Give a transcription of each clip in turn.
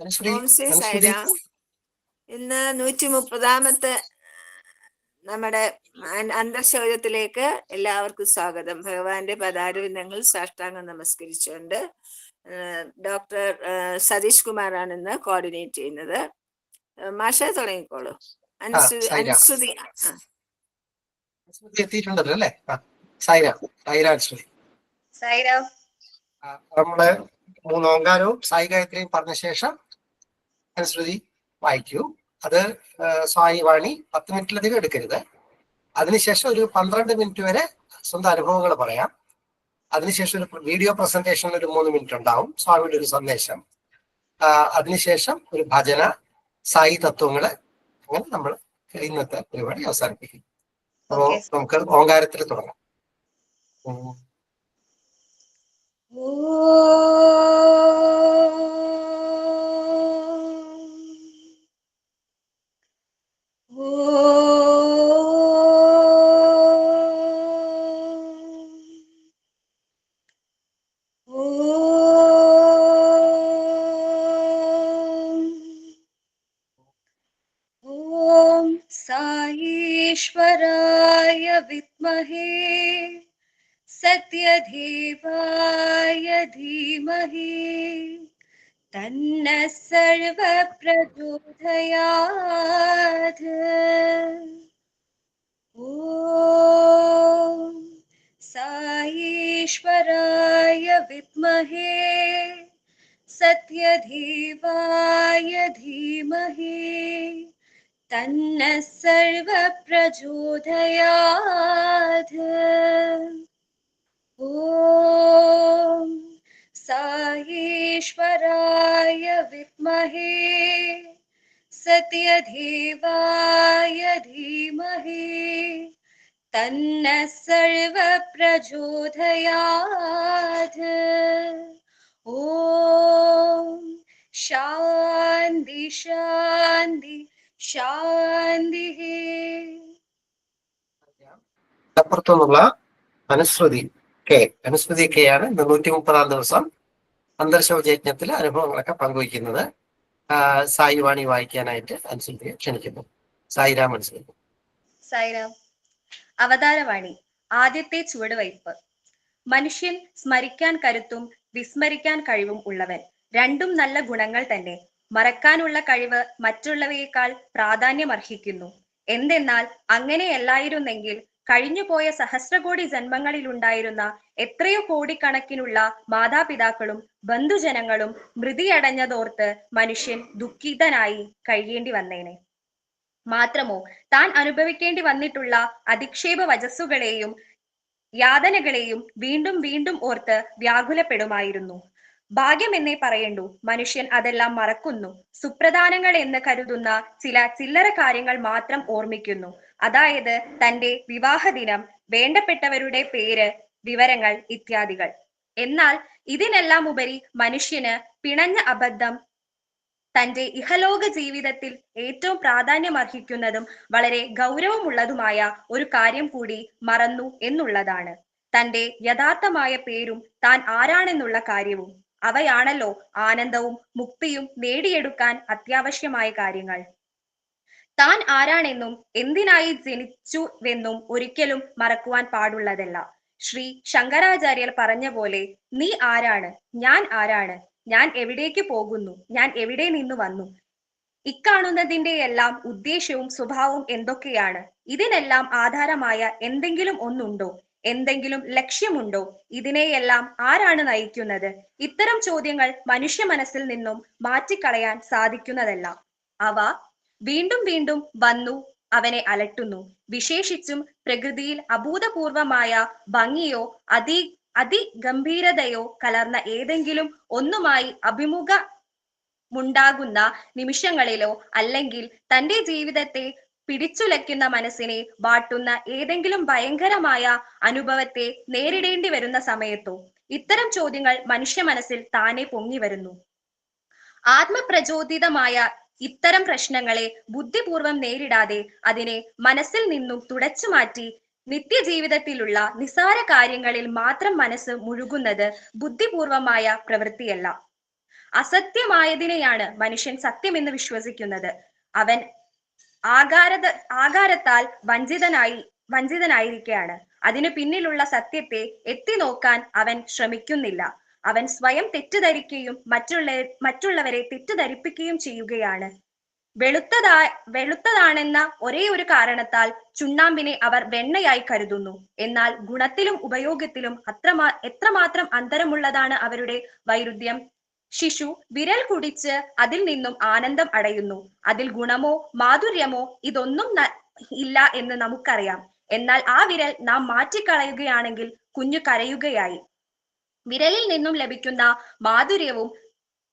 ഓം ശ്രീ ഇന്ന് നൂറ്റി മുപ്പതാമത്തെ നമ്മുടെ അന്തർശൗചത്തിലേക്ക് എല്ലാവർക്കും സ്വാഗതം. ഭഗവാന്റെ പദാരവിന്ദങ്ങൾ സാഷ്ടാംഗം നമസ്കരിച്ചുകൊണ്ട് ഡോക്ടർ സതീഷ് കുമാറാണ് ഇന്ന് കോർഡിനേറ്റ് ചെയ്യുന്നത്. മാഷ തുടങ്ങിക്കോളൂ. ആ, അനുശ്രീ എത്തിയിട്ടുണ്ടല്ലോ അല്ലേ? നമ്മൾ മൂന്ന് ഓങ്കാരവും സായി ഗായത്രിയും പറഞ്ഞ ശേഷം അനുശ്രുതി വായിക്കൂ. അത് സ്വായി വാണി പത്ത് മിനിറ്റിലധികം എടുക്കരുത്. അതിനുശേഷം ഒരു പന്ത്രണ്ട് മിനിറ്റ് വരെ സ്വന്തം അനുഭവങ്ങൾ പറയാം. അതിനുശേഷം ഒരു വീഡിയോ പ്രസന്റേഷൻ ഒരു മൂന്ന് മിനിറ്റ് ഉണ്ടാവും. സ്വാമിയുടെ ഒരു സന്ദേശം. അതിനുശേഷം ഒരു ഭജന സായി തത്വങ്ങൾ അങ്ങനെ നമ്മൾ ഇന്നത്തെ പരിപാടി അവസാനിപ്പിക്കും. അപ്പോ. നമുക്ക് ഓങ്കാരത്തിൽ തുടങ്ങാം. ഉം. साईश्वराय विद्महे सत्यधीवाय धीमहि तन्नः सर्वप्रचोदयात्। तन्नः सर्वप्रचोदयात्। ॐ साईश्वराय विद्महे सत्यधीवाय धीमहि तन्नः सर्वप्रचोदयात्। ॐ शान्ति शान्ति। അപ്പുറത്തുനിന്നുള്ള അനുസ്മൃതി കെ. അനുസ്മൃതി കെ ആണ് നൂറ്റി മുപ്പതാം ദിവസം അന്തർശോചയജ്ഞത്തിൽ അനുഭവങ്ങളൊക്കെ പങ്കുവയ്ക്കുന്നത്. സായി വാണി വായിക്കാനായിട്ട് അനുസ്മൃതിയെ ക്ഷണിക്കുന്നു. സായിരാം അനുസ്മൃതി. സായിരാം. അവതാരവാണി. ആദ്യത്തെ ചുവടുവയ്പ് മനുഷ്യൻ സ്മരിക്കാൻ കരുത്തും വിസ്മരിക്കാൻ കഴിവും ഉള്ളവൻ. രണ്ടും നല്ല ഗുണങ്ങൾ തന്നെ മറക്കാനുള്ള കഴിവ് മറ്റുള്ളവയേക്കാൾ പ്രാധാന്യമർഹിക്കുന്നു. എന്തെന്നാൽ അങ്ങനെയല്ലായിരുന്നെങ്കിൽ കഴിഞ്ഞുപോയ സഹസ്രകോടി ജന്മങ്ങളിലുണ്ടായിരുന്ന എത്രയോ കോടിക്കണക്കിനുള്ള മാതാപിതാക്കളും ബന്ധുജനങ്ങളും മൃതിയടഞ്ഞതോർത്ത് മനുഷ്യൻ ദുഃഖിതനായി കഴിയേണ്ടി വന്നേനെ. മാത്രമോ താൻ അനുഭവിക്കേണ്ടി വന്നിട്ടുള്ള അധിക്ഷേപ വചസ്സുകളെയും യാതനകളെയും വീണ്ടും വീണ്ടും ഓർത്ത് വ്യാകുലപ്പെടുമായിരുന്നു. ഭാഗ്യമെന്നേ പറയണ്ടു. മനുഷ്യൻ അതെല്ലാം മറക്കുന്നു. സുപ്രധാനങ്ങൾ എന്ന് കരുതുന്ന ചില ചില്ലറ കാര്യങ്ങൾ മാത്രം ഓർമ്മിക്കുന്നു. അതായത് തന്റെ വിവാഹ ദിനം വേണ്ടപ്പെട്ടവരുടെ പേര് വിവരങ്ങൾ ഇത്യാദികൾ. എന്നാൽ ഇതിനെല്ലാം ഉപരി മനുഷ്യന് പിണഞ്ഞ അബദ്ധം തന്റെ ഇഹലോക ജീവിതത്തിൽ ഏറ്റവും പ്രാധാന്യം അർഹിക്കുന്നതും വളരെ ഗൗരവമുള്ളതുമായ ഒരു കാര്യം കൂടി മറന്നു എന്നുള്ളതാണ്. തന്റെ യഥാർത്ഥമായ പേരും താൻ ആരാണെന്നുള്ള കാര്യവും. അവയാണല്ലോ ആനന്ദവും മുക്തിയും നേടിയെടുക്കാൻ അത്യാവശ്യമായ കാര്യങ്ങൾ. താൻ ആരാണെന്നും എന്തിനായി ജനിച്ചുവെന്നും ഒരിക്കലും മറക്കുവാൻ പാടുള്ളതല്ല. ശ്രീ ശങ്കരാചാര്യർ പറഞ്ഞ പോലെ നീ ആരാണ്? ഞാൻ ആരാണ്? ഞാൻ എവിടേക്ക് പോകുന്നു? ഞാൻ എവിടെ നിന്ന് വന്നു? ഇക്കാണുന്നതിന്റെ എല്ലാം ഉദ്ദേശവും സ്വഭാവവും എന്തൊക്കെയാണ്? ഇതിനെല്ലാം ആധാരമായ എന്തെങ്കിലും ഒന്നുണ്ടോ? എന്തെങ്കിലും ലക്ഷ്യമുണ്ടോ? ഇതിനെയെല്ലാം ആരാണ് നയിക്കുന്നത്? ഇത്തരം ചോദ്യങ്ങൾ മനുഷ്യ മനസ്സിൽ നിന്നും മാറ്റിക്കളയാൻ സാധിക്കുന്നതല്ല. അവ വീണ്ടും വീണ്ടും വന്നു അവനെ അലട്ടുന്നു. വിശേഷിച്ചും പ്രകൃതിയിൽ അഭൂതപൂർവമായ ഭംഗിയോ അതി അതിഗംഭീരതയോ കലർന്ന ഏതെങ്കിലും ഒന്നുമായി അഭിമുഖമുണ്ടാകുന്ന നിമിഷങ്ങളിലോ അല്ലെങ്കിൽ തന്റെ ജീവിതത്തെ പിടിച്ചുലയ്ക്കുന്ന മനസ്സിനെ വാട്ടുന്ന ഏതെങ്കിലും ഭയങ്കരമായ അനുഭവത്തെ നേരിടേണ്ടി വരുന്ന സമയത്തോ ഇത്തരം ചോദ്യങ്ങൾ മനുഷ്യ മനസ്സിൽ താനെ പൊങ്ങി വരുന്നു. ആത്മപ്രചോദിതമായ ഇത്തരം പ്രശ്നങ്ങളെ ബുദ്ധിപൂർവം നേരിടാതെ അതിനെ മനസ്സിൽ നിന്നും തുടച്ചു മാറ്റി നിത്യജീവിതത്തിലുള്ള നിസാര കാര്യങ്ങളിൽ മാത്രം മനസ്സ് മുഴുകുന്നത് ബുദ്ധിപൂർവമായ പ്രവൃത്തിയല്ല. അസത്യമായതിനെയാണ് മനുഷ്യൻ സത്യമെന്ന് വിശ്വസിക്കുന്നത്. അവൻ ആകാരത ആകാരത്താൽ വഞ്ചിതനായി വഞ്ചിതനായിരിക്കയാണ്. അതിനു പിന്നിലുള്ള സത്യത്തെ എത്തി നോക്കാൻ അവൻ ശ്രമിക്കുന്നില്ല. അവൻ സ്വയം തെറ്റിദ്ധരിക്കുകയും മറ്റുള്ള മറ്റുള്ളവരെ തെറ്റിദ്ധരിപ്പിക്കുകയും ചെയ്യുകയാണ്. വെളുത്തതാ വെളുത്തതാണെന്ന ഒരേ ഒരു കാരണത്താൽ ചുണ്ണാമ്പിനെ അവർ വെണ്ണയായി കരുതുന്നു. എന്നാൽ ഗുണത്തിലും ഉപയോഗത്തിലും അത്രമാ എത്രമാത്രം അന്തരമുള്ളതാണ് അവരുടെ വൈരുദ്ധ്യം? ശിശു വിരൽ കുടിച്ച് അതിൽ നിന്നും ആനന്ദം അടയുന്നു. അതിൽ ഗുണമോ മാധുര്യമോ ഇതൊന്നും ഇല്ല എന്ന് നമുക്കറിയാം. എന്നാൽ ആ വിരൽ നാം മാറ്റിക്കളയുകയാണെങ്കിൽ കുഞ്ഞു കരയുകയായി. വിരലിൽ നിന്നും ലഭിക്കുന്ന മാധുര്യവും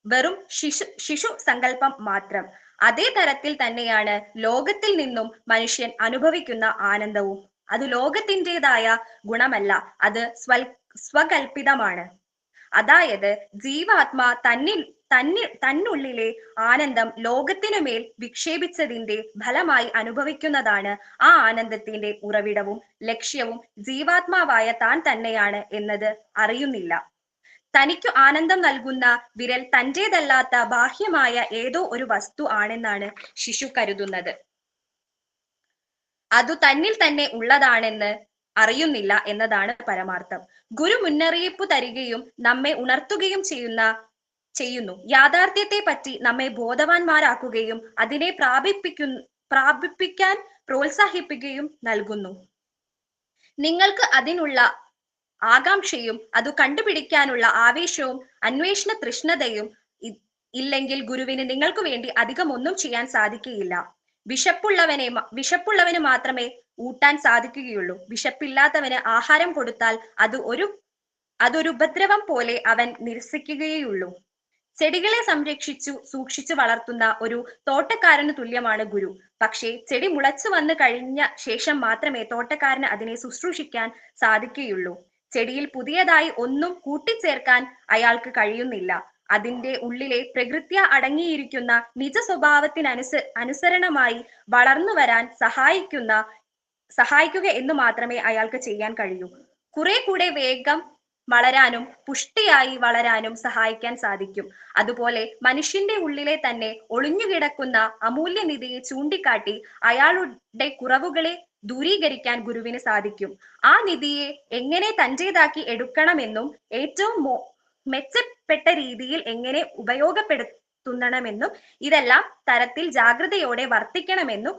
വെറും ശിശു ശിശു സങ്കല്പം മാത്രം. അതേ തരത്തിൽ തന്നെയാണ് ലോകത്തിൽ നിന്നും മനുഷ്യൻ അനുഭവിക്കുന്ന ആനന്ദവും. അത് ലോകത്തിന്റെതായ ഗുണമല്ല അത് സ്വൽ സ്വകൽപ്പിതമാണ്. അതായത് ജീവാത്മാ തന്നിൽ തന്നി തന്നുള്ളിലെ ആനന്ദം ലോകത്തിനുമേൽ വിക്ഷേപിച്ചതിന്റെ ഫലമായി അനുഭവിക്കുന്നതാണ് ആ ആനന്ദത്തിന്റെ ഉറവിടവും ലക്ഷ്യവും ജീവാത്മാവായ താൻ തന്നെയാണ് എന്നത് അറിയുന്നില്ല. തനിക്കു ആനന്ദം നൽകുന്ന വിരൽ തന്റേതല്ലാത്ത ബാഹ്യമായ ഏതോ ഒരു വസ്തു ആണെന്നാണ് ശിശു കരുതുന്നത്. അതു തന്നിൽ തന്നെ ഉള്ളതാണെന്ന് അറിയുന്നില്ല എന്നതാണ് പരമാർത്ഥം. ഗുരു മുന്നറിയിപ്പ് തരികയും നമ്മെ ഉണർത്തുകയും ചെയ്യുന്ന ചെയ്യുന്നു. യാഥാർത്ഥ്യത്തെ പറ്റി നമ്മെ ബോധവാന്മാരാക്കുകയും അതിനെ പ്രാപിപ്പിക്കു പ്രാപിപ്പിക്കാൻ പ്രോത്സാഹിപ്പിക്കുകയും നൽകുന്നു. നിങ്ങൾക്ക് അതിനുള്ള ആകാംക്ഷയും അത് കണ്ടുപിടിക്കാനുള്ള ആവേശവും അന്വേഷണ തൃഷ്ണതയും ഇല്ലെങ്കിൽ ഗുരുവിന് നിങ്ങൾക്ക് വേണ്ടി അധികം ഒന്നും ചെയ്യാൻ സാധിക്കുകയില്ല. വിശപ്പുള്ളവനെ വിശപ്പുള്ളവന് മാത്രമേ ഊട്ടാൻ സാധിക്കുകയുള്ളൂ. വിശപ്പില്ലാത്തവന് ആഹാരം കൊടുത്താൽ അത് ഒരു അതൊരു ഉപദ്രവം പോലെ അവൻ നിരസിക്കുകയുള്ളൂ ചെടികളെ സംരക്ഷിച്ചു സൂക്ഷിച്ചു വളർത്തുന്ന ഒരു തോട്ടക്കാരന് തുല്യമാണ് ഗുരു. പക്ഷേ ചെടി മുളച്ചു വന്നു കഴിഞ്ഞ ശേഷം മാത്രമേ തോട്ടക്കാരന് അതിനെ ശുശ്രൂഷിക്കാൻ സാധിക്കുകയുള്ളൂ. ചെടിയിൽ പുതിയതായി ഒന്നും കൂട്ടിച്ചേർക്കാൻ അയാൾക്ക് കഴിയുന്നില്ല. അതിന്റെ ഉള്ളിലെ പ്രകൃത്യ അടങ്ങിയിരിക്കുന്ന നിജ സ്വഭാവത്തിനനുസ അനുസരണമായി വളർന്നു വരാൻ സഹായിക്കുന്ന സഹായിക്കുക എന്ന് മാത്രമേ അയാൾക്ക് ചെയ്യാൻ കഴിയൂ. കുറെ കൂടെ വേഗം വളരാനും പുഷ്ടിയായി വളരാനും സഹായിക്കാൻ സാധിക്കും. അതുപോലെ മനുഷ്യന്റെ ഉള്ളിലെ തന്നെ ഒളിഞ്ഞുകിടക്കുന്ന അമൂല്യനിധിയെ ചൂണ്ടിക്കാട്ടി അയാളുടെ കുറവുകളെ ദൂരീകരിക്കാൻ ഗുരുവിന് സാധിക്കും. ആ നിധിയെ എങ്ങനെ തന്റേതാക്കി എടുക്കണമെന്നും ഏറ്റവും മെച്ചപ്പെട്ട രീതിയിൽ എങ്ങനെ ഉപയോഗപ്പെടുത്തുന്നണമെന്നും ഇതെല്ലാം തരത്തിൽ ജാഗ്രതയോടെ വർത്തിക്കണമെന്നും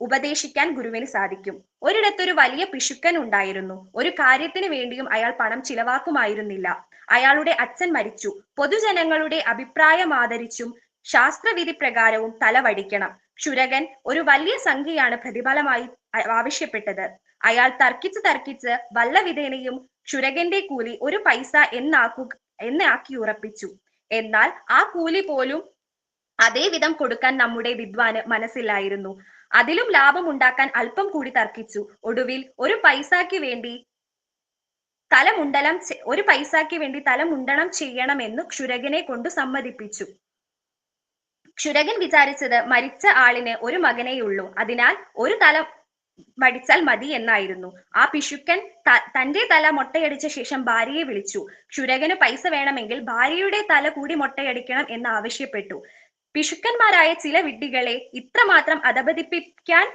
ഉപദേശിക്കാൻ ഗുരുവിന് സാധിക്കും. ഒരിടത്തൊരു വലിയ പിശുക്കൻ ഉണ്ടായിരുന്നു. ഒരു കാര്യത്തിന് വേണ്ടിയും അയാൾ പണം ചിലവാക്കുമായിരുന്നില്ല. അയാളുടെ അച്ഛൻ മരിച്ചു. പൊതുജനങ്ങളുടെ അഭിപ്രായം ആദരിച്ചും ശാസ്ത്രവിധി പ്രകാരവും തലവടിക്കണം. ക്ഷുരകൻ ഒരു വലിയ സംഖ്യയാണ് പ്രതിഫലമായി ആവശ്യപ്പെട്ടത്. അയാൾ തർക്കിച്ച് തർക്കിച്ച് വല്ല വിധേനയും ക്ഷുരകന്റെ കൂലി ഒരു പൈസ എന്നാക്കു എന്നാക്കി ഉറപ്പിച്ചു. എന്നാൽ ആ കൂലി പോലും അതേവിധം കൊടുക്കാൻ നമ്മുടെ വിദ്വാന് മനസ്സിലായിരുന്നു അതിലും ലാഭം ഉണ്ടാക്കാൻ അല്പം കൂടി തർക്കിച്ചു. ഒടുവിൽ ഒരു പൈസയ്ക്ക് വേണ്ടി തലമുണ്ടലം ഒരു പൈസയ്ക്ക് വേണ്ടി തലമുണ്ടണം ചെയ്യണമെന്ന് ക്ഷുരകനെ കൊണ്ട് സമ്മതിപ്പിച്ചു. ക്ഷുരകൻ വിചാരിച്ചത് മരിച്ച ആളിന് ഒരു മകനേയുള്ളൂ. അതിനാൽ ഒരു തല മടിച്ചാൽ മതി എന്നായിരുന്നു. ആ പിശുക്കൻ തന്റെ തല മൊട്ടയടിച്ച ശേഷം ഭാര്യയെ വിളിച്ചു. ക്ഷുരകന് പൈസ വേണമെങ്കിൽ ഭാര്യയുടെ തല കൂടി മൊട്ടയടിക്കണം എന്ന് ആവശ്യപ്പെട്ടു. പിശുക്കന്മാരായ ചില വിഡ്ഢികളെ ഇത്രമാത്രം അധപതിപ്പിക്കാൻ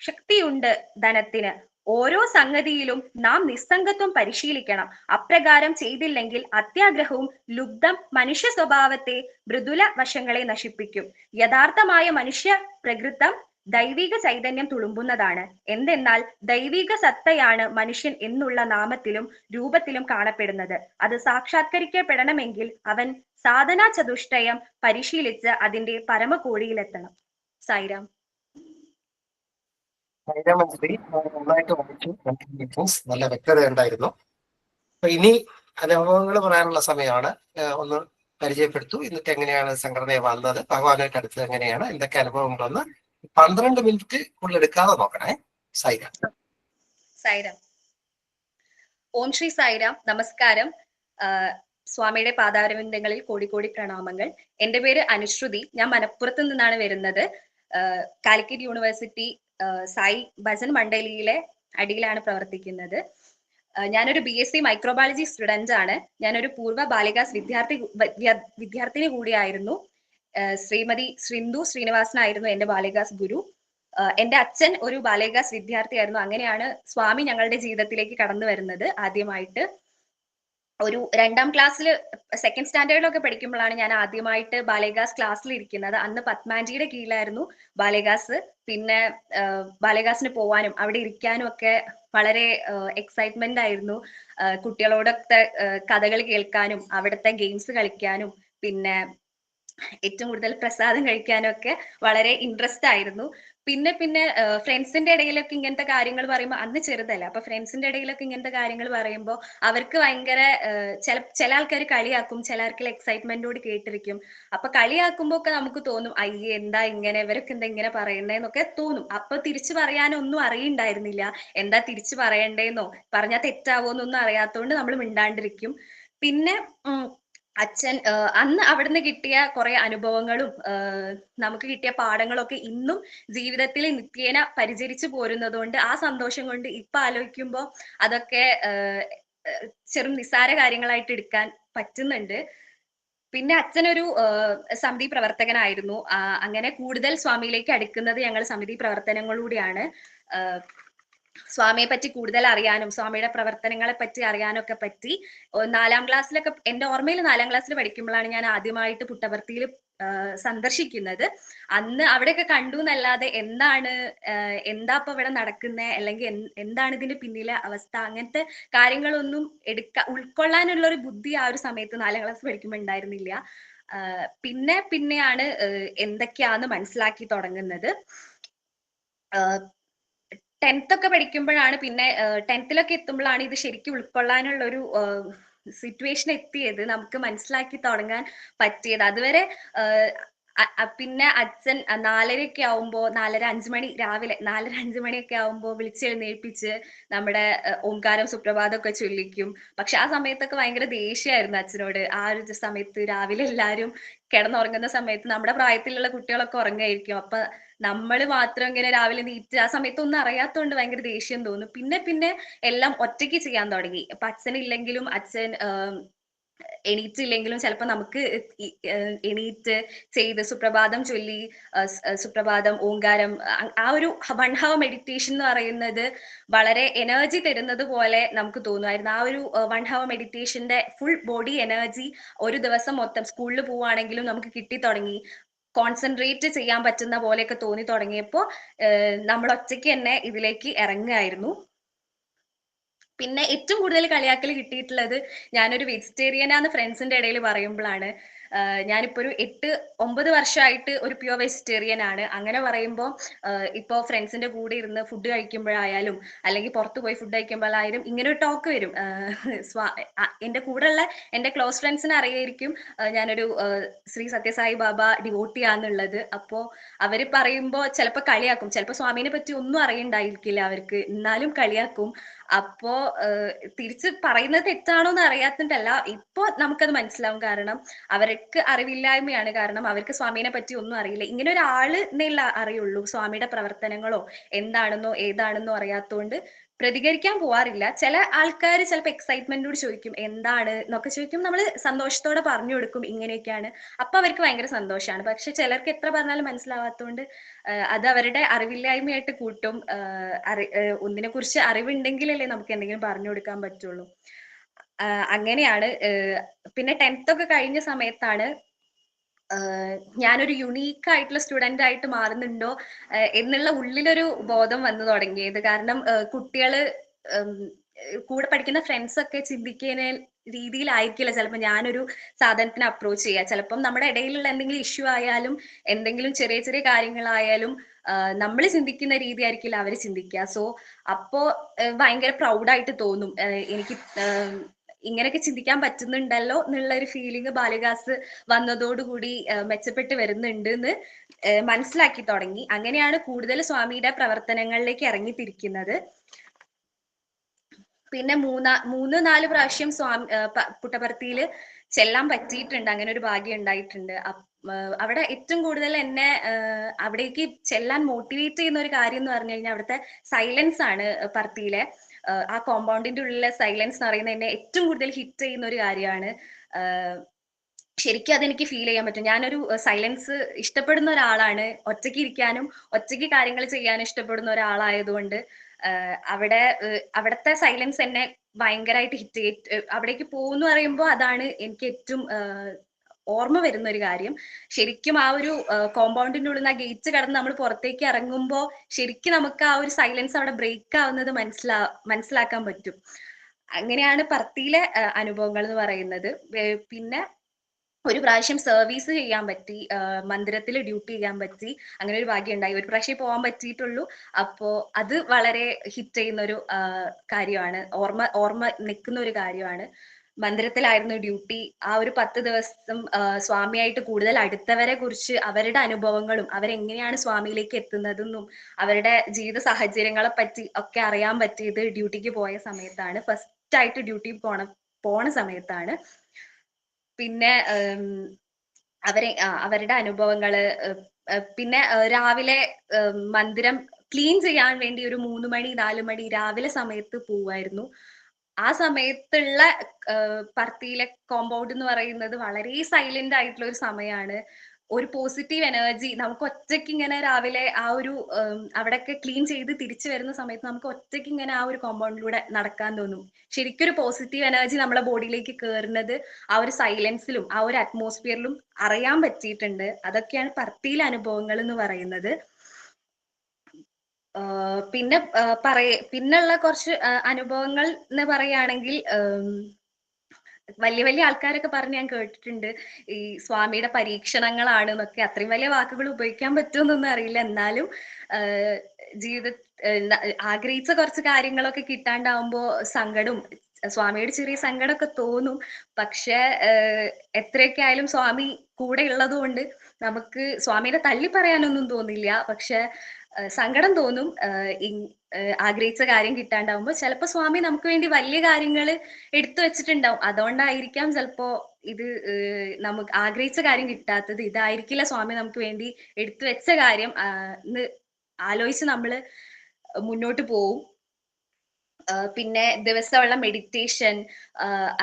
ശക്തിയുണ്ട് ധനത്തിന്. ഓരോ സംഗതിയിലും നാം നിസ്സംഗത്വം പരിശീലിക്കണം. അപ്രകാരം ചെയ്തില്ലെങ്കിൽ അത്യാഗ്രഹവും ലുബ്ധം മനുഷ്യ സ്വഭാവത്തെ മൃദുല വശങ്ങളെ നശിപ്പിക്കും. യഥാർത്ഥമായ മനുഷ്യ പ്രകൃതം ദൈവിക ചൈതന്യം തുളുമ്പുന്നതാണ്. എന്തെന്നാൽ ദൈവിക സത്തയാണ് മനുഷ്യൻ എന്നുള്ള നാമത്തിലും രൂപത്തിലും കാണപ്പെടുന്നത്. അത് സാക്ഷാത്കരിക്കപ്പെടണമെങ്കിൽ അവൻ സാധനാ ചതുഷ്ടയം പരിശീലിച്ച് അതിന്റെ പരമകോടിയിലെത്തണം. സായിരാം. നല്ല വ്യക്തത ഉണ്ടായിരുന്നു. ഇനി അനുഭവങ്ങൾ പറയാനുള്ള സമയമാണ്. ഒന്ന് പരിചയപ്പെടുത്തു. എന്നിട്ട് എങ്ങനെയാണ് സംഘടനയെ വന്നത് ഭഗവാനായിട്ട് അടുത്തത് എങ്ങനെയാണ്? എന്തൊക്കെ അനുഭവങ്ങളൊന്ന് പന്ത്രണ്ട് മിനിറ്റ് കൂടുതൽ എടുക്കാതെ നോക്കണേ. സൈറാം സൈറാം ഓം ശ്രീ സായിരാം നമസ്കാരം. സ്വാമിയുടെ പാതാരവിന്ദങ്ങളിൽ കോടി പ്രണാമങ്ങൾ. എന്റെ പേര് അനുശ്രുതി. ഞാൻ മലപ്പുറത്ത് നിന്നാണ് വരുന്നത്. കാലിക്കറ്റ് യൂണിവേഴ്സിറ്റി സായി ഭജൻ മണ്ഡലിയിലെ അടിയിലാണ് പ്രവർത്തിക്കുന്നത്. ഞാനൊരു B S C microbiology student ആണ്. ഞാനൊരു പൂർവ ബാലികാസ് വിദ്യാർത്ഥി വിദ്യാർത്ഥിനി കൂടിയായിരുന്നു. ശ്രീമതി ശ്രിന്ദു ശ്രീനിവാസനായിരുന്നു എന്റെ ബാലികാസ് ഗുരു. എന്റെ അച്ഛൻ ഒരു ബാലികാസ് വിദ്യാർത്ഥിയായിരുന്നു. അങ്ങനെയാണ് സ്വാമി ഞങ്ങളുടെ ജീവിതത്തിലേക്ക് കടന്നു വരുന്നത് ആദ്യമായിട്ട്. ഒരു രണ്ടാം ക്ലാസ്സിൽ സെക്കൻഡ് സ്റ്റാൻഡേർഡിലൊക്കെ പഠിക്കുമ്പോഴാണ് ഞാൻ ആദ്യമായിട്ട് ബാലേഗാസ് ക്ലാസ്സിൽ ഇരിക്കുന്നത്. അന്ന് പത്മാൻജിയുടെ കീഴിലായിരുന്നു ബാലേഗാസ് പിന്നെ ബാലേഗാസിന് പോവാനും അവിടെ ഇരിക്കാനും ഒക്കെ വളരെ എക്സൈറ്റ്മെന്റ് ആയിരുന്നു. കുട്ടികളോടൊക്കെ കഥകൾ കേൾക്കാനും അവിടുത്തെ ഗെയിംസ് കളിക്കാനും പിന്നെ ഏറ്റവും കൂടുതൽ പ്രസാദം കഴിക്കാനും ഒക്കെ വളരെ ഇൻട്രസ്റ്റ് ആയിരുന്നു. പിന്നെ പിന്നെ ഫ്രണ്ട്സിന്റെ ഇടയിലൊക്കെ ഇങ്ങനത്തെ കാര്യങ്ങൾ പറയുമ്പോൾ അന്ന് ചെറുതല്ല. അപ്പൊ ഫ്രണ്ട്സിന്റെ ഇടയിലൊക്കെ ഇങ്ങനത്തെ കാര്യങ്ങൾ പറയുമ്പോൾ അവർക്ക് ഭയങ്കര ചില ചില ആൾക്കാർ കളിയാക്കും ചില ആൾക്കാർ എക്സൈറ്റ്മെന്റോട് കേട്ടിരിക്കും. അപ്പൊ കളിയാക്കുമ്പോ ഒക്കെ നമുക്ക് തോന്നും അയ്യേ എന്താ ഇങ്ങനെ? ഇവരൊക്കെ എന്താ ഇങ്ങനെ പറയണ്ടേന്നൊക്കെ തോന്നും. അപ്പൊ തിരിച്ചു പറയാനൊന്നും അറിയണ്ടായിരുന്നില്ല. എന്താ തിരിച്ചു പറയണ്ടേന്നോ? പറഞ്ഞാൽ തെറ്റാവോന്നൊന്നും അറിയാത്തോണ്ട് നമ്മൾ മിണ്ടാണ്ടിരിക്കും. പിന്നെ അച്ഛൻ അന്ന് അവിടുന്ന് കിട്ടിയ കുറെ അനുഭവങ്ങളും നമുക്ക് കിട്ടിയ പാഠങ്ങളൊക്കെ ഇന്നും ജീവിതത്തിൽ നിത്യേന പരിചരിച്ചു പോരുന്നതുകൊണ്ട് ആ സന്തോഷം കൊണ്ട് ഇപ്പൊ ആലോചിക്കുമ്പോൾ അതൊക്കെ ചെറും നിസ്സാര കാര്യങ്ങളായിട്ട് എടുക്കാൻ പറ്റുന്നുണ്ട്. പിന്നെ അച്ഛനൊരു സമിതി പ്രവർത്തകനായിരുന്നു. അങ്ങനെ കൂടുതൽ സ്വാമിയിലേക്ക് അടുക്കുന്നത് ഞങ്ങൾ സമിതി പ്രവർത്തനങ്ങളിലൂടെയാണ് സ്വാമിയെ പറ്റി കൂടുതൽ അറിയാനും സ്വാമിയുടെ പ്രവർത്തനങ്ങളെ പറ്റി അറിയാനും ഒക്കെ പറ്റി നാലാം ക്ലാസ്സിലൊക്കെ എന്റെ ഓർമ്മയിൽ നാലാം ക്ലാസ്സിൽ പഠിക്കുമ്പോഴാണ് ഞാൻ ആദ്യമായിട്ട് പുട്ടപർത്തിയിൽ സന്ദർശിക്കുന്നത്. അന്ന് അവിടെയൊക്കെ കണ്ടു എന്നല്ലാതെ എന്താണ് എന്താ ഇപ്പൊ ഇവിടെ നടക്കുന്നത് അല്ലെങ്കിൽ എന്താണ് ഇതിന്റെ പിന്നിലെ അവസ്ഥ അങ്ങനത്തെ കാര്യങ്ങളൊന്നും എടുക്ക ഉൾക്കൊള്ളാനുള്ള ഒരു ബുദ്ധി ആ ഒരു സമയത്ത് നാലാം ക്ലാസ് പഠിക്കുമ്പോൾ ഉണ്ടായിരുന്നില്ല. പിന്നെ പിന്നെയാണ് എന്തൊക്കെയാന്ന് മനസ്സിലാക്കി തുടങ്ങുന്നത്. ടെൻത്ത് ഒക്കെ പഠിക്കുമ്പോഴാണ് പിന്നെ ടെൻത്തിലൊക്കെ എത്തുമ്പോഴാണ് ഇത് ശരിക്കും ഉൾക്കൊള്ളാനുള്ള ഒരു സിറ്റുവേഷൻ എത്തിയത്. നമുക്ക് മനസ്സിലാക്കി തുടങ്ങാൻ പറ്റിയത്. അതുവരെ പിന്നെ അച്ഛൻ നാലരയൊക്കെ ആവുമ്പോ നാലര അഞ്ചു മണി രാവിലെ നാലര അഞ്ചു മണിയൊക്കെ ആവുമ്പോ വിളിച്ചെഴുന്നേൽപ്പിച്ച് നമ്മുടെ ഓംകാരം സുപ്രഭാതം ഒക്കെ ചൊല്ലിക്കും. പക്ഷെ ആ സമയത്തൊക്കെ ഭയങ്കര ദേഷ്യമായിരുന്നു അച്ഛനോട്. ആ ഒരു സമയത്ത് രാവിലെ എല്ലാരും കിടന്നുറങ്ങുന്ന സമയത്ത് നമ്മുടെ പ്രായത്തിലുള്ള കുട്ടികളൊക്കെ ഉറങ്ങായിരിക്കും അപ്പൊ നമ്മൾ മാത്രം ഇങ്ങനെ രാവിലെ നീറ്റ് ആ സമയത്ത് ഒന്നും അറിയാത്തതുകൊണ്ട് ഭയങ്കര ദേഷ്യം തോന്നും. പിന്നെ പിന്നെ എല്ലാം ഒറ്റയ്ക്ക് ചെയ്യാൻ തുടങ്ങി. അപ്പൊ അച്ഛനില്ലെങ്കിലും അച്ഛൻ എണീറ്റില്ലെങ്കിലും ചിലപ്പോൾ നമുക്ക് എണീറ്റ് ചെയ്ത് സുപ്രഭാതം ചൊല്ലി സുപ്രഭാതം ഓങ്കാരം ആ ഒരു വൺ ഹവർ മെഡിറ്റേഷൻ എന്ന് പറയുന്നത് വളരെ എനർജി തരുന്നത് പോലെ നമുക്ക് തോന്നുമായിരുന്നു. ആ ഒരു വൺ ഹവർ മെഡിറ്റേഷന്റെ ഫുൾ ബോഡി എനർജി ഒരു ദിവസം മൊത്തം സ്കൂളിൽ പോവുകയാണെങ്കിലും നമുക്ക് കിട്ടി തുടങ്ങി. കോൺസെൻട്രേറ്റ് ചെയ്യാൻ പറ്റുന്ന പോലെയൊക്കെ തോന്നി തുടങ്ങിയപ്പോൾ നമ്മൾ ഒറ്റയ്ക്ക് തന്നെ ഇതിലേക്ക് ഇറങ്ങുകയായിരുന്നു. പിന്നെ ഏറ്റവും കൂടുതൽ കളിയാക്കൽ കിട്ടിയിട്ടുള്ളത് ഞാനൊരു വെജിറ്റേറിയനാന്ന് ഫ്രണ്ട്സിന്റെ ഇടയിൽ പറയുമ്പോഴാണ് ഞാനിപ്പോ ഒരു എട്ട് ഒമ്പത് വർഷമായിട്ട് ഒരു പ്യുവർ വെജിറ്റേറിയൻ ആണ്. അങ്ങനെ പറയുമ്പോൾ ഇപ്പോ ഫ്രണ്ട്സിന്റെ കൂടെ ഇരുന്ന് ഫുഡ് കഴിക്കുമ്പോഴായാലും അല്ലെങ്കിൽ പുറത്തു പോയി ഫുഡ് കഴിക്കുമ്പോഴായാലും ഇങ്ങനെ ഒരു ടോക്ക് വരും. എന്റെ കൂടെയുള്ള എന്റെ ക്ലോസ് ഫ്രണ്ട്സിന് അറിയായിരിക്കും ഞാനൊരു ശ്രീ സത്യസായി ബാബ ഡിവോട്ടിയാന്നുള്ളത് അപ്പോ അവർ പറയുമ്പോ ചിലപ്പോ കളിയാക്കും. ചിലപ്പോ സ്വാമിനെ പറ്റി ഒന്നും അറിയണ്ടായിരിക്കില്ല അവർക്ക്. എന്നാലും കളിയാക്കും. അപ്പോ തിരിച്ച് പറയുന്നത് തെറ്റാണോ എന്ന് അറിയാത്തിട്ടല്ല ഇപ്പോ നമുക്കത് മനസ്സിലാവും കാരണം അവർക്ക് അറിവില്ലായ്മയാണ് കാരണം അവർക്ക് സ്വാമിനെ പറ്റി ഒന്നും അറിയില്ല. ഇങ്ങനെ ഒരാൾ എന്നല്ല അറിയുള്ളൂ സ്വാമിയുടെ പ്രവർത്തനങ്ങളോ എന്താണെന്നോ ഏതാണെന്നോ അറിയാത്തോണ്ട് പ്രതികരിക്കാൻ പോവാറില്ല. ചില ആൾക്കാർ ചിലപ്പോൾ എക്സൈറ്റ്മെന്റോട് ചോദിക്കും എന്താണ്? എന്നൊക്കെ ചോദിക്കും. നമ്മൾ സന്തോഷത്തോടെ പറഞ്ഞു കൊടുക്കും ഇങ്ങനെയൊക്കെയാണ്. അപ്പൊ അവർക്ക് ഭയങ്കര സന്തോഷമാണ്. പക്ഷെ ചിലർക്ക് എത്ര പറഞ്ഞാലും മനസ്സിലാവാത്തതുകൊണ്ട് അത് അവരുടെ അറിവില്ലായ്മയായിട്ട് കൂട്ടും. അറി ഒന്നിനെ കുറിച്ച് അറിവുണ്ടെങ്കിലല്ലേ നമുക്ക് എന്തെങ്കിലും പറഞ്ഞു കൊടുക്കാൻ പറ്റുള്ളൂ. അങ്ങനെയാണ്. പിന്നെ ടെൻത്ത് ഒക്കെ കഴിഞ്ഞ സമയത്താണ് ഞാനൊരു യുണീക്ക് ആയിട്ടുള്ള സ്റ്റുഡന്റ് ആയിട്ട് മാറുന്നുണ്ടോ? എന്നുള്ള ഉള്ളിലൊരു ബോധം വന്നു തുടങ്ങിയത്. കാരണം കുട്ടികൾ കൂടെ പഠിക്കുന്ന ഫ്രണ്ട്സ് ഒക്കെ ചിന്തിക്കുന്ന രീതിയിലായിരിക്കില്ല. ചിലപ്പോൾ ഞാനൊരു സാധനത്തിന് അപ്രോച്ച് ചെയ്യുക. ചിലപ്പം നമ്മുടെ ഇടയിലുള്ള എന്തെങ്കിലും ഇഷ്യൂ ആയാലും എന്തെങ്കിലും ചെറിയ ചെറിയ കാര്യങ്ങളായാലും നമ്മൾ ചിന്തിക്കുന്ന രീതി ആയിരിക്കില്ല അവർ ചിന്തിക്കുക. സോ അപ്പോ ഭയങ്കര പ്രൗഡായിട്ട് തോന്നും. എനിക്ക് ഇങ്ങനെയൊക്കെ ചിന്തിക്കാൻ പറ്റുന്നുണ്ടല്ലോ എന്നുള്ള ഒരു ഫീലിംഗ് ബാലികാസ് വന്നതോടുകൂടി മെച്ചപ്പെട്ട് വരുന്നുണ്ട് എന്ന് മനസ്സിലാക്കി തുടങ്ങി. അങ്ങനെയാണ് കൂടുതൽ സ്വാമിയുടെ പ്രവർത്തനങ്ങളിലേക്ക് ഇറങ്ങിത്തിരിക്കുന്നത്. പിന്നെ മൂന്നാ മൂന്ന് നാല് പ്രാവശ്യം സ്വാമി പുട്ടപർത്തിയിൽ ചെല്ലാൻ പറ്റിയിട്ടുണ്ട്. അങ്ങനെ ഒരു ഭാഗ്യം ഉണ്ടായിട്ടുണ്ട്. അവിടെ ഏറ്റവും കൂടുതൽ എന്നെ അവിടേക്ക് ചെല്ലാൻ മോട്ടിവേറ്റ് ചെയ്യുന്ന ഒരു കാര്യം എന്ന് പറഞ്ഞു കഴിഞ്ഞാൽ അവിടുത്തെ സൈലൻസ് ആണ് പർത്തിയിലെ ആ കോമ്പൗണ്ടിന്റെ ഉള്ളിലെ സൈലൻസ് എന്ന് പറയുന്നത് എന്നെ ഏറ്റവും കൂടുതൽ ഹിറ്റ് ചെയ്യുന്ന ഒരു കാര്യമാണ്. ശരിക്കും അതെനിക്ക് ഫീൽ ചെയ്യാൻ പറ്റും. ഞാനൊരു സൈലൻസ് ഇഷ്ടപ്പെടുന്ന ഒരാളാണ്. ഒറ്റയ്ക്ക് ഇരിക്കാനും ഒറ്റയ്ക്ക് കാര്യങ്ങൾ ചെയ്യാനും ഇഷ്ടപ്പെടുന്ന ഒരാളായതുകൊണ്ട് അവിടെ അവിടത്തെ സൈലൻസ് എന്നെ ഭയങ്കരമായിട്ട് ഹിറ്റ് ചെയ്യും അവിടേക്ക് പോകുന്നു പറയുമ്പോൾ അതാണ് എനിക്ക് ഏറ്റവും ഓർമ്മ വരുന്ന ഒരു കാര്യം. ശരിക്കും ആ ഒരു കോമ്പൗണ്ടിന്റെ ഉള്ളിൽ നിന്ന് ആ ഗേറ്റ്സ് കടന്ന് നമ്മൾ പുറത്തേക്ക് ഇറങ്ങുമ്പോൾ ശരിക്കും നമുക്ക് ആ ഒരു സൈലൻസ് അവിടെ ബ്രേക്ക് ആവുന്നത് മനസ്സിലാ മനസ്സിലാക്കാൻ പറ്റും. അങ്ങനെയാണ് പർത്തിയിലെ അനുഭവങ്ങൾ എന്ന് പറയുന്നത്. പിന്നെ ഒരു പ്രാവശ്യം സർവീസ് ചെയ്യാൻ പറ്റി മന്ദിരത്തിൽ ഡ്യൂട്ടി ചെയ്യാൻ പറ്റി അങ്ങനെ ഒരു ഭാഗ്യം ഉണ്ടായി. ഒരു പ്രാവശ്യം പോകാൻ പറ്റിയിട്ടുള്ളൂ. അപ്പോ അത് വളരെ ഹിറ്റ് ചെയ്യുന്ന ഒരു കാര്യമാണ്. ഓർമ്മ ഓർമ്മ നിൽക്കുന്ന ഒരു കാര്യമാണ്. മന്ദിരത്തിലായിരുന്നു ഡ്യൂട്ടി. ആ ഒരു പത്ത് ദിവസം സ്വാമിയായിട്ട് കൂടുതൽ അടുത്തവരെ കുറിച്ച് അവരുടെ അനുഭവങ്ങളും അവരെങ്ങനെയാണ് സ്വാമിയിലേക്ക് എത്തുന്നതെന്നും അവരുടെ ജീവിത സാഹചര്യങ്ങളെ പറ്റി ഒക്കെ അറിയാൻ പറ്റിയത് ഡ്യൂട്ടിക്ക് പോയ സമയത്താണ്. ഫസ്റ്റ് ആയിട്ട് ഡ്യൂട്ടി പോണ പോണ സമയത്താണ്. പിന്നെ അവരെ അവരുടെ അനുഭവങ്ങൾ പിന്നെ രാവിലെ മന്ദിരം ക്ലീൻ ചെയ്യാൻ വേണ്ടി ഒരു മൂന്ന് മണി നാല് മണി രാവിലെ സമയത്ത് പോവായിരുന്നു. ആ സമയത്തുള്ള പർത്തിയിലെ കോമ്പൗണ്ട് എന്ന് പറയുന്നത് വളരെ സൈലന്റ് ആയിട്ടുള്ള ഒരു സമയമാണ് ഒരു പോസിറ്റീവ് എനർജി നമുക്ക് ഒറ്റയ്ക്ക് ഇങ്ങനെ രാവിലെ ആ ഒരു അവിടെയൊക്കെ ക്ലീൻ ചെയ്ത് തിരിച്ചു വരുന്ന സമയത്ത് നമുക്ക് ഒറ്റയ്ക്ക് ഇങ്ങനെ ആ ഒരു കോമ്പൗണ്ടിലൂടെ നടക്കാൻ തോന്നും. ശരിക്കും ഒരു പോസിറ്റീവ് എനർജി നമ്മളെ ബോഡിയിലേക്ക് കയറുന്നത് ആ ഒരു സൈലൻസിലും ആ ഒരു അറ്റ്മോസ്ഫിയറിലും അറിയാൻ പറ്റിയിട്ടുണ്ട്. അതൊക്കെയാണ് പർത്തിയിലെ അനുഭവങ്ങൾ എന്ന് പറയുന്നത്. പിന്നെ പറയ പിന്നുള്ള കുറച്ച് അനുഭവങ്ങൾ എന്ന് പറയുകയാണെങ്കിൽ വലിയ വലിയ ആൾക്കാരൊക്കെ പറഞ്ഞ് ഞാൻ കേട്ടിട്ടുണ്ട്. ഈ സ്വാമിയുടെ പരീക്ഷണങ്ങളാണ് എന്നൊക്കെ. അത്രയും വലിയ വാക്കുകൾ ഉപയോഗിക്കാൻ പറ്റുമെന്നൊന്നും അറിയില്ല. എന്നാലും ജീവിത ആഗ്രഹിച്ച കുറച്ച് കാര്യങ്ങളൊക്കെ കിട്ടാണ്ടാവുമ്പോ സങ്കടവും സ്വാമിയുടെ ചെറിയ സങ്കടമൊക്കെ തോന്നും. പക്ഷെ എത്രയൊക്കെ ആയാലും സ്വാമി കൂടെ ഉള്ളത് കൊണ്ട് നമുക്ക് സ്വാമിയുടെ തല്ലി പറയാനൊന്നും തോന്നില്ല. പക്ഷെ സങ്കടം തോന്നും ആഗ്രഹിച്ച കാര്യം കിട്ടാണ്ടാവുമ്പോൾ ചിലപ്പോൾ സ്വാമി നമുക്ക് വേണ്ടി വലിയ കാര്യങ്ങൾ എടുത്തു വെച്ചിട്ടുണ്ടാവും. അതുകൊണ്ടായിരിക്കാം ചിലപ്പോ ഇത് നമുക്ക് ആഗ്രഹിച്ച കാര്യം കിട്ടാത്തത്. ഇതായിരിക്കില്ല സ്വാമി നമുക്ക് വേണ്ടി എടുത്തു വെച്ച കാര്യം എന്ന് ആലോചിച്ച് നമ്മൾ മുന്നോട്ട് പോവും. പിന്നെ ദിവസമുള്ള മെഡിറ്റേഷൻ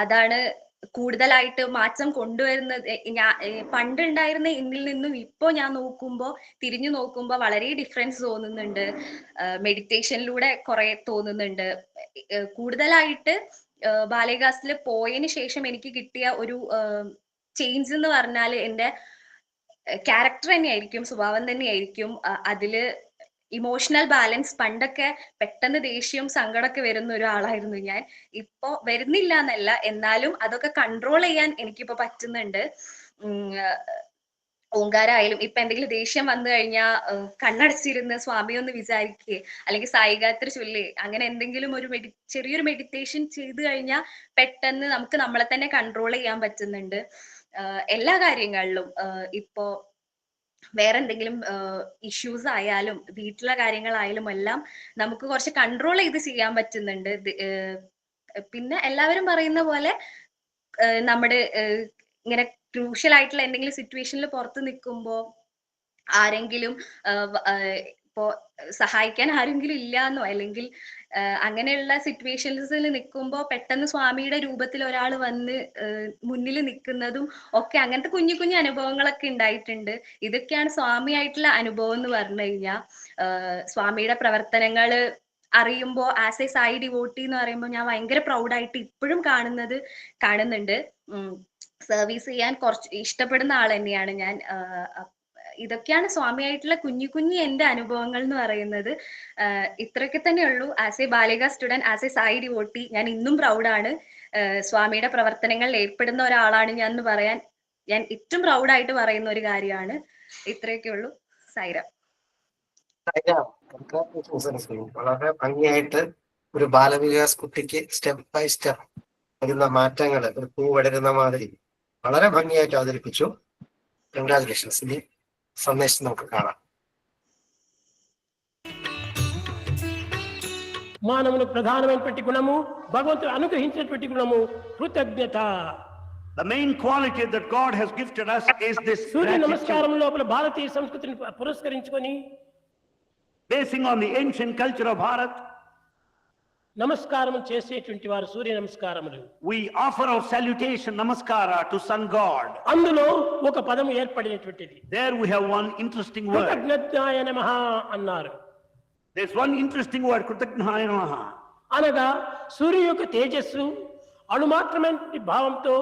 അതാണ് കൂടുതലായിട്ട് മാറ്റം കൊണ്ടുവരുന്നത് ഞാൻ പണ്ടുണ്ടായിരുന്ന എന്നിൽ നിന്നും ഇപ്പോ ഞാൻ നോക്കുമ്പോ തിരിഞ്ഞു നോക്കുമ്പോ വളരെ ഡിഫറൻസ് തോന്നുന്നുണ്ട്. മെഡിറ്റേഷനിലൂടെ കുറെ തോന്നുന്നുണ്ട്. കൂടുതലായിട്ട് ബാലേഗാസിൽ പോയതിനു ശേഷം എനിക്ക് കിട്ടിയ ഒരു ചേഞ്ച് എന്ന് പറഞ്ഞാൽ എന്റെ ക്യാരക്ടർ തന്നെയായിരിക്കും സ്വഭാവം തന്നെയായിരിക്കും. അതിൽ ഇമോഷണൽ ബാലൻസ് പണ്ടൊക്കെ പെട്ടെന്ന് ദേഷ്യവും സങ്കടമൊക്കെ വരുന്ന ഒരാളായിരുന്നു ഞാൻ. ഇപ്പോ വരുന്നില്ല എന്നല്ല എന്നാലും അതൊക്കെ കൺട്രോൾ ചെയ്യാൻ എനിക്കിപ്പോ പറ്റുന്നുണ്ട്. ഓങ്കാരായാലും ഇപ്പൊ എന്തെങ്കിലും ദേഷ്യം വന്നു കഴിഞ്ഞാൽ കണ്ണടച്ചിരുന്ന് സ്വാമി ഒന്ന് വിചാരിക്കേ അല്ലെങ്കിൽ സായികാത്ര ചൊല്ലേ അങ്ങനെ എന്തെങ്കിലും ഒരു മെഡി ചെറിയൊരു മെഡിറ്റേഷൻ ചെയ്തു കഴിഞ്ഞാൽ പെട്ടെന്ന് നമുക്ക് നമ്മളെ തന്നെ കൺട്രോൾ ചെയ്യാൻ പറ്റുന്നുണ്ട്. എല്ലാ കാര്യങ്ങളിലും ഇപ്പോ വേറെ എന്തെങ്കിലും ഇഷ്യൂസ് ആയാലും വീട്ടിലെ കാര്യങ്ങളായാലും എല്ലാം നമുക്ക് കുറച്ച് കൺട്രോൾ ചെയ്ത് ചെയ്യാൻ പറ്റുന്നുണ്ട്. പിന്നെ എല്ലാവരും പറയുന്ന പോലെ നമ്മുടെ ഇങ്ങനെ ക്രൂഷ്യൽ ആയിട്ടുള്ള എന്തെങ്കിലും സിറ്റുവേഷനിൽ പുറത്ത് നിൽക്കുമ്പോൾ ആരെങ്കിലും ഇപ്പോ സഹായിക്കാൻ ആരെങ്കിലും ഇല്ലാന്നോ? അല്ലെങ്കിൽ അങ്ങനെയുള്ള സിറ്റുവേഷൻസിൽ നിൽക്കുമ്പോൾ പെട്ടെന്ന് സ്വാമിയുടെ രൂപത്തിൽ ഒരാൾ വന്ന് മുന്നിൽ നിൽക്കുന്നതും ഒക്കെ അങ്ങനത്തെ കുഞ്ഞു കുഞ്ഞു അനുഭവങ്ങളൊക്കെ ഉണ്ടായിട്ടുണ്ട്. ഇതൊക്കെയാണ് സ്വാമിയായിട്ടുള്ള അനുഭവം എന്ന് പറഞ്ഞു കഴിഞ്ഞാൽ സ്വാമിയുടെ പ്രവർത്തനങ്ങൾ അറിയുമ്പോൾ ആസ് എ സായി ഡിവോട്ടി എന്ന് പറയുമ്പോൾ ഞാൻ ഭയങ്കര പ്രൗഡായിട്ട് ഇപ്പോഴും കാണുന്നത് കാണുന്നുണ്ട്. സർവീസ് ചെയ്യാൻ കുറച്ച് ഇഷ്ടപ്പെടുന്ന ആൾ തന്നെയാണ് ഞാൻ. ഇതൊക്കെയാണ് സ്വാമിയായിട്ടുള്ള കുഞ്ഞു കുഞ്ഞു എന്റെ അനുഭവങ്ങൾ എന്ന് പറയുന്നത്. ഇത്രയൊക്കെ തന്നെ ഉള്ളൂ as a balika student as a Sai devotee ഞാൻ ഇന്നും പ്രൗഡാണ് സ്വാമിയുടെ പ്രവർത്തനങ്ങളിൽ ഏർപ്പെടുന്ന ഒരാളാണ് ഞാൻ എന്ന് പറയാൻ ഞാൻ ഏറ്റവും പ്രൗഡായിട്ട് പറയുന്ന ഒരു കാര്യമാണ്. ഇത്രയൊക്കെ ഉള്ളൂ. ചെയ്യും. വളരെ ഭംഗിയായിട്ട് ഒരു ബാലവികാസ് കുട്ടിക്ക് സ്റ്റെപ്പ് ബൈ സ്റ്റെപ്പ് വരുന്ന മാറ്റങ്ങൾ ഒരു പൂ വളരുന്ന മാതിരി വളരെ ഭംഗിയായിട്ട് അവതരിപ്പിച്ചു. കൺഗ്രാചുലേഷൻസ് ഇനി സന്ദേശം നമുക്ക് കാണാം మానవులకు ప్రధానమైనటువంటి గుణము భగవంతుడు అనుగ్రహించినటువంటి గుణము కృతజ్ఞత The main quality that God has gifted us is this Surya gratitude. నమస్కారం లోపల భారతీయ సంస్కృతిని పురస్కరించుకొని Basing on the ancient culture of Bharat, నమస్కారం చేసేటువంటి వారు సూర్య నమస్కారములు. వి ఆఫర్ అవర్ సాల్యుటేషన్ నమస్కార టు సన్ గాడ్ అందులో ఒక పదం ఏర్పడినటువంటిది. There we have one interesting word కృతజ్ఞాయ నమః అన్నారు. There is one interesting word కృతజ్ఞాయ నమః. అనగా సూర్య యొక్క తేజస్సు అణుమాత్రమైన భావంతో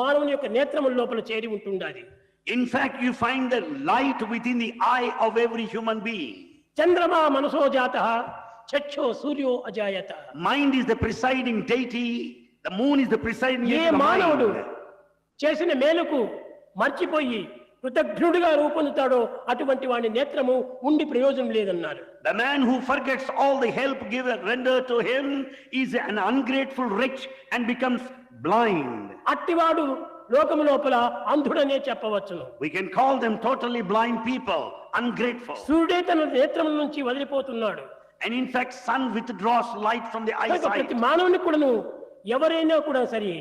మానవుని యొక్క నేత్రముల లోపల చేరి ఉంటుండాలి in fact you find the light within the eye of every human being చంద్రమా మనసోజాత చచ్చో సూర్యో అజాయత. Mind is the presiding deity the moon is the presiding ఏ మానవుడు చేసిన మేలుకు మర్చిపోయి కృతజ్ఞుడిగా రూపొందుతాడో అటువంటి వాడి నేత్రము ఉండి ప్రయోజనం లేదన్నారు. The man who forgets all the help give render to him is un ungrateful rich and becomes blind అట్టివాడు లోకము లోపల అంధుడనే చెప్పవచ్చును. We can call them totally blind people ungrateful సూర్యుడే తన నేత్రం నుంచి వదిలిపోతున్నాడు. And in fact, sun withdraws light from the eyesight. ప్రతి మానవుని కూడాను ఎవరైనా కూడా సరే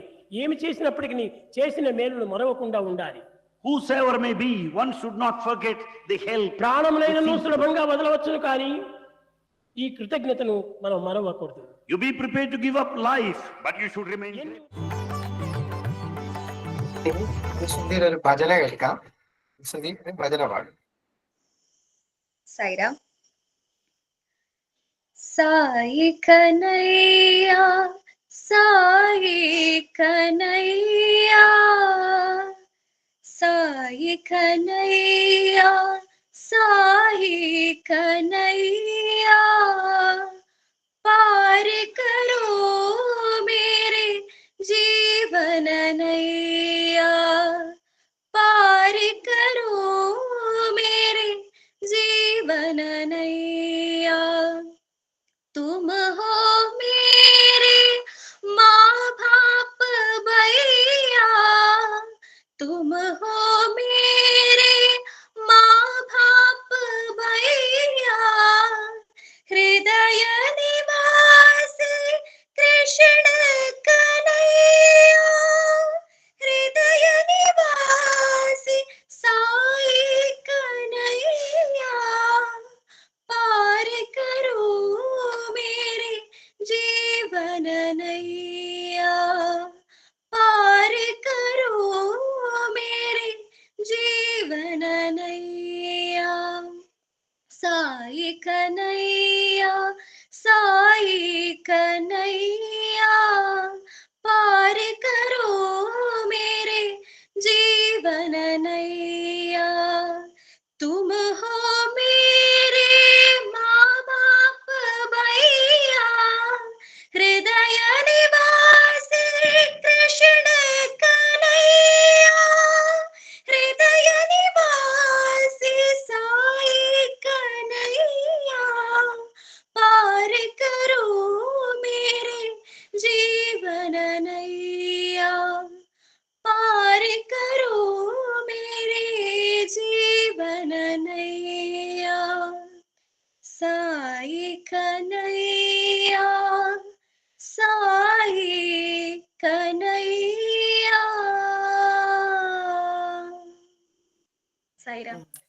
ఏమి చేసినప్పటికీ చేసిన మేలును మరవకుండా ఉండాలి whosoever may be one should not forget the help ప్రాణములైనను సులభంగా వదలవచ్చును కానీ ఈ కృతజ్ఞతను మనం మరవకూడదు you be prepared to give up life but you should remain భజన కలిక భజన వాడు సైరా साई कन्हैया साई कन्हैया साई कन्हैया साई कन्हैया। पार करो मेरे जीवन नैया।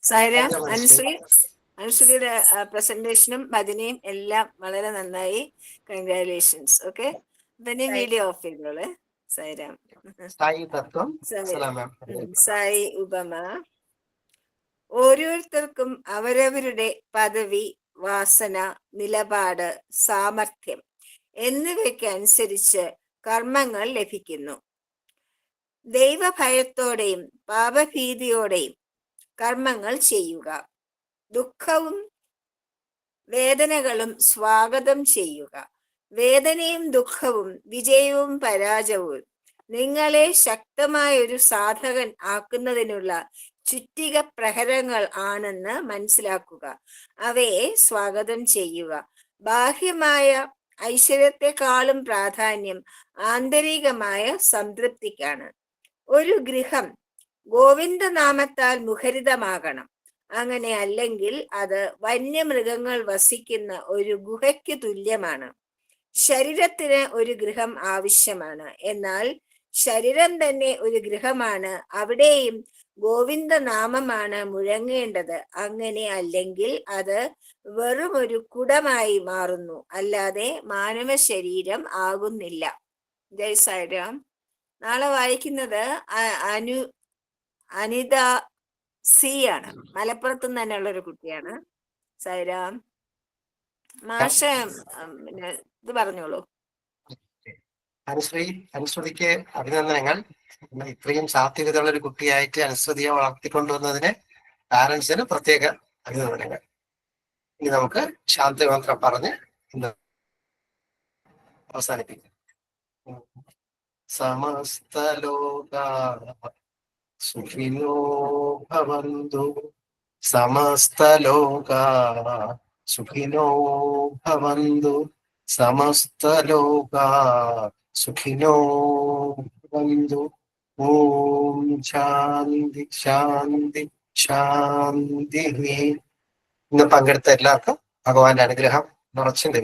സൈറാം. അനുശ്രീ അനുശ്രീയുടെ പ്രസന്റേഷനും ഭജനയും എല്ലാം വളരെ നന്നായി. കൺഗ്രാലേഷൻസ് ഓക്കെ ഇതന്നെ വീഡിയോ ഓഫ് ചെയ്തോളെ. സൈറാം. സായി സായി ഉപമ. ഓരോരുത്തർക്കും അവരവരുടെ പദവി വാസന നിലപാട് സാമർഥ്യം എന്നിവയ്ക്കനുസരിച്ച് കർമ്മങ്ങൾ ലഭിക്കുന്നു. ദൈവഭയത്തോടെയും പാപഭീതിയോടെയും കർമ്മങ്ങൾ ചെയ്യുക. ദുഃഖവും വേദനകളും സ്വാഗതം ചെയ്യുക. വേദനയും ദുഃഖവും വിജയവും പരാജയവും നിങ്ങളെ ശക്തമായ ഒരു സാധകൻ ആക്കുന്നതിനുള്ള ചുറ്റിക പ്രഹരങ്ങൾ ആണെന്ന് മനസ്സിലാക്കുക. അവയെ സ്വാഗതം ചെയ്യുക. ബാഹ്യമായ ഐശ്വര്യത്തെക്കാളും പ്രാധാന്യം ആന്തരികമായ സംതൃപ്തിക്കാണ്. ഒരു ഗൃഹം ഗോവിന്ദനാമത്താൽ മുഖരിതമാകണം. അങ്ങനെ അല്ലെങ്കിൽ അത് വന്യമൃഗങ്ങൾ വസിക്കുന്ന ഒരു ഗുഹയ്ക്ക് തുല്യമാണ്. ശരീരത്തിന് ഒരു ഗൃഹം ആവശ്യമാണ്. എന്നാൽ ശരീരം തന്നെ ഒരു ഗൃഹമാണ്. അവിടെയും ഗോവിന്ദനാമമാണ് മുഴങ്ങേണ്ടത്. അങ്ങനെ അല്ലെങ്കിൽ അത് വെറും ഒരു കുടമായി മാറുന്നു. അല്ലാതെ മാനവ ശരീരം ആകുന്നില്ല. ജയ് സായിരാം നാളെ വായിക്കുന്നത് അനു അനിത സി ആണ്. മലപ്പുറത്തു നിന്ന് തന്നെയുള്ള ഒരു കുട്ടിയാണ്. സായിരാം മാഷ പിന്നെ ഇത് പറഞ്ഞോളൂ. അനുശ്രീ അനുശ്രുതിക്ക് അഭിനന്ദനങ്ങൾ. ഇത്രയും സാത്വികതയുള്ള ഒരു കുട്ടിയായിട്ട് അനുശ്രുതിയെ വളർത്തിക്കൊണ്ടുവന്നതിന് പാരന്റ്സിന് പ്രത്യേക അഭിനന്ദനങ്ങൾ. ഇനി നമുക്ക് ശാന്തിമന്ത്രം പറഞ്ഞ് ഇന്ന് അവസാനിപ്പിക്കാം. സമസ്തലോക സുഖിനോ ഭവന്തു സമസ്തലോക സുഖിനോ ഭവന്തു സമസ്തലോക സുഖിനോ ഭവന്തു ഓം ശാന്തി ശാന്തി ശാന്തി ഇന്ന് പങ്കെടുത്ത എല്ലാവർക്കും ഭഗവാന്റെ അനുഗ്രഹം നിറച്ചും ലഭിക്കും.